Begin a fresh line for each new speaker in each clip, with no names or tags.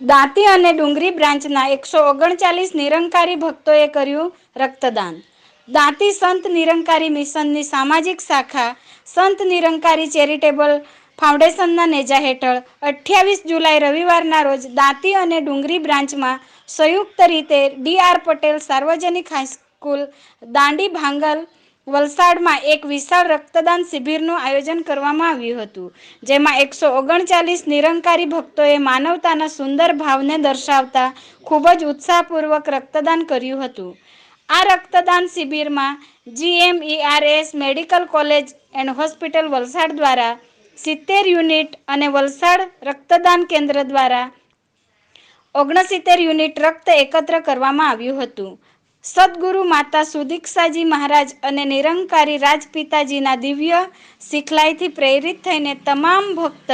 દાંતી અને ડુંગરી બ્રાન્ચના એકસો ઓગણચાલીસ નિરંકારી ભક્તોએ કર્યું રક્તદાન. દાંતી સંત નિરંકારી મિશનની સામાજિક શાખા સંત નિરંકારી ચેરિટેબલ ફાઉન્ડેશનના નેજા હેઠળ અઠ્યાવીસ જુલાઈ રવિવારના રોજ દાંતી અને ડુંગરી બ્રાન્ચમાં સંયુક્ત રીતે ડી આર પટેલ સાર્વજનિક હાઈસ્કૂલ દાંડી ભાંગલ વલસાડમાં એક વિશાળ રક્તદાન શિબિરનું આયોજન કરવામાં આવ્યું હતું, જેમાં એકસો ઓગણચાલીસ નિરંકારી ભક્તોએ માનવતાના સુંદર ભાવને દર્શાવતા ખૂબ જ ઉત્સાહપૂર્વક રક્તદાન કર્યું હતું. આ રક્તદાન શિબિરમાં GMERS medical college and hospital Valsad દ્વારા સિત્તેર યુનિટ અને વલસાડ રક્તદાન કેન્દ્ર દ્વારા ઓગણસિત્તેર યુનિટ રક્ત એકત્ર કરવામાં આવ્યું હતું. સદગુરુ માતા સુદીક્ષાજી મહારાજ અને નિરંકારી રાજપિતાજીના દિવ્ય શીખલાઈથી પ્રેરિત થઈને તમામ ભક્ત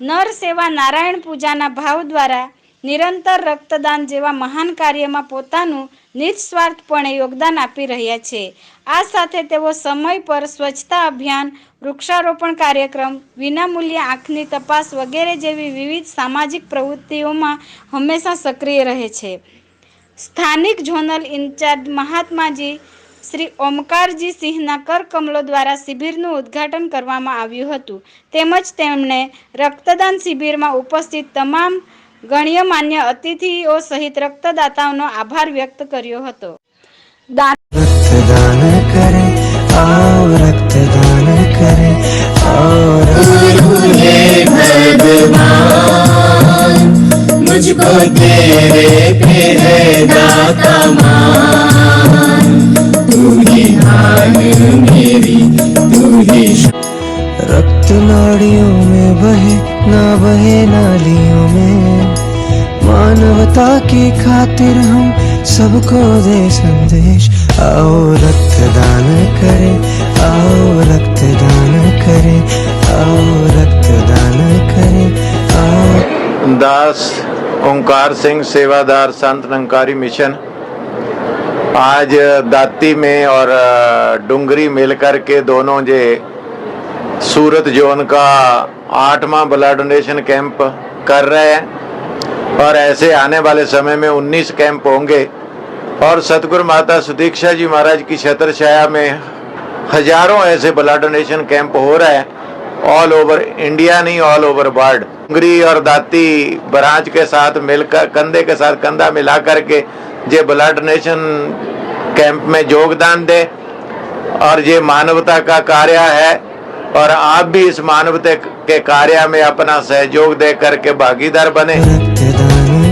નર સેવા નારાયણ પૂજાના ભાવ દ્વારા નિરંતર રક્તદાન જેવા મહાન કાર્યમાં પોતાનું નિસ્વાર્થપણે યોગદાન આપી રહ્યા છે. આ સાથે તેઓ સમય પર સ્વચ્છતા અભિયાન, વૃક્ષારોપણ કાર્યક્રમ, વિનામૂલ્ય આંખની તપાસ વગેરે જેવી વિવિધ સામાજિક પ્રવૃત્તિઓમાં હંમેશા સક્રિય રહે છે. સ્થાનિક ઝોનલ ઇન્ચાર્જ મહાત્માજી શ્રી ઓમકારજી સિંહના કરકમલો દ્વારા શિબિરનું ઉદ્ઘાટન કરવામાં આવ્યું હતું. તેમજ તેમણે રક્તદાન શિબિરમાં ઉપસ્થિત તમામ ગણ્યમાન્ય અતિથિઓ સહિત રક્તદાતાઓનો આભાર વ્યક્ત કર્યો હતો.
રક્તદાન કરે રક્તદાન કરે.
रक्त नाड़ियों में बहे ना बहे नालियों में मानवता की खातिर हम सबको दे संदेश आओ रक्तदान करें आओ रक्तदान करें आओ रक्तदान करें आओ
दास ओंकार सिंह सेवादार संत निरंकारी मिशन आज दाती में और अ, डुंगरी मिलकर के दोनों जे सूरत जोन का आठवां ब्लड डोनेशन कैंप कर रहे हैं। और ऐसे आने वाले समय में 19 कैंप होंगे। और सतगुरु माता सुदीक्षा जी महाराज की छत्र छाया में हज़ारों ऐसे ब्लड डोनेशन कैंप हो रहे हैं। ऑल ओवर इंडिया नहीं ऑल ओवर वर्ल्ड डुंगरी और दाती ब्रांच के साथ मिलकर कंधे के साथ कंधा मिला करके ये ब्लड डोनेशन कैंप में योगदान दे। और ये मानवता का कार्य है और आप भी इस मानवता के कार्य में अपना सहयोग दे करके भागीदार बने
रक्तदान